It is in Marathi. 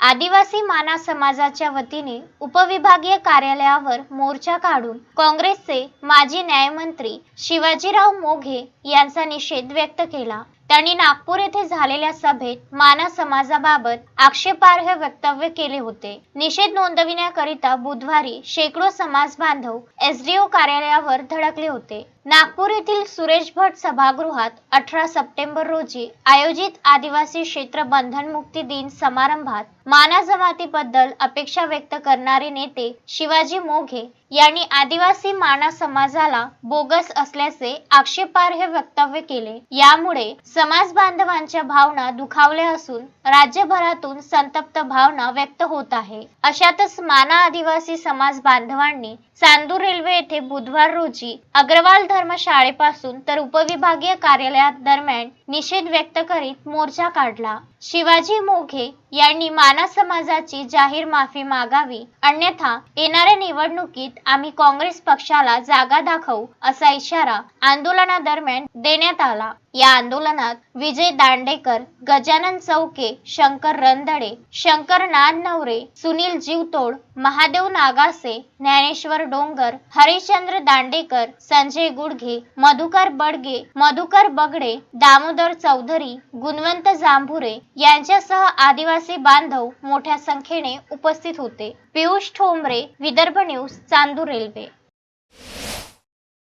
आदिवासी माना समाजाच्या वतीने उपविभागीय कार्यालयावर मोर्चा काढून काँग्रेसचे माजी न्यायमंत्री शिवाजीराव मोघे यांचा निषेध व्यक्त केला. त्यांनी नागपूर येथे झालेल्या सभेत माना समाजाबाबत आक्षेपार्ह वक्तव्य केले होते. निषेध नोंदविण्याकरिता बुधवारी शेकडो समाज बांधव एसडीओ कार्यालयावर धडकले होते. नागपूर येथील सुरेश भट सभागृहात अठरा सप्टेंबर रोजी आयोजित आदिवासी क्षेत्र बंधनमुक्ती दिन समारंभात माना जमातीबद्दल अपेक्षा व्यक्त करणारे नेते शिवाजी मोघे यांनी आदिवासी माना समाजाला बोगस असल्याचे आक्षेपार्ह वक्तव्य केले. यामुळे समाज बांधवांच्या भावना दुखावल्या असून राज्यभरातून संतप्त भावना व्यक्त होत आहे. अशातच माना आदिवासी समाज बांधवांनी चांदूर रेल्वे येथे बुधवार रोजी अग्रवाल धर्मशाळेपासून तर उपविभागीय कार्यालयात दरम्यान निषेध व्यक्त करीत मोर्चा काढला. शिवाजी मोघे यांनी माना समाजाची जाहीर माफी मागावी अन्यथा येणाऱ्या निवडणुकीत आम्ही काँग्रेस पक्षाला जागा दाखवू असा इशारा आंदोलनादरम्यान देण्यात आला. या आंदोलनात विजय दांडेकर गजानन चौके शंकर रंधडे शंकर नादनवरे सुनील जीवतोड महादेव नागासे ज्ञानेश्वर डोंगर हरिश्चंद्र दांडेकर संजय गुडघे मधुकर बडगे मधुकर बगडे दामोदर चौधरी गुणवंत जांभुरे यांच्यासह आदिवासी बांधव मोठ्या संख्येने उपस्थित होते. Piyush Thombare Vidarbha news Chandur railway.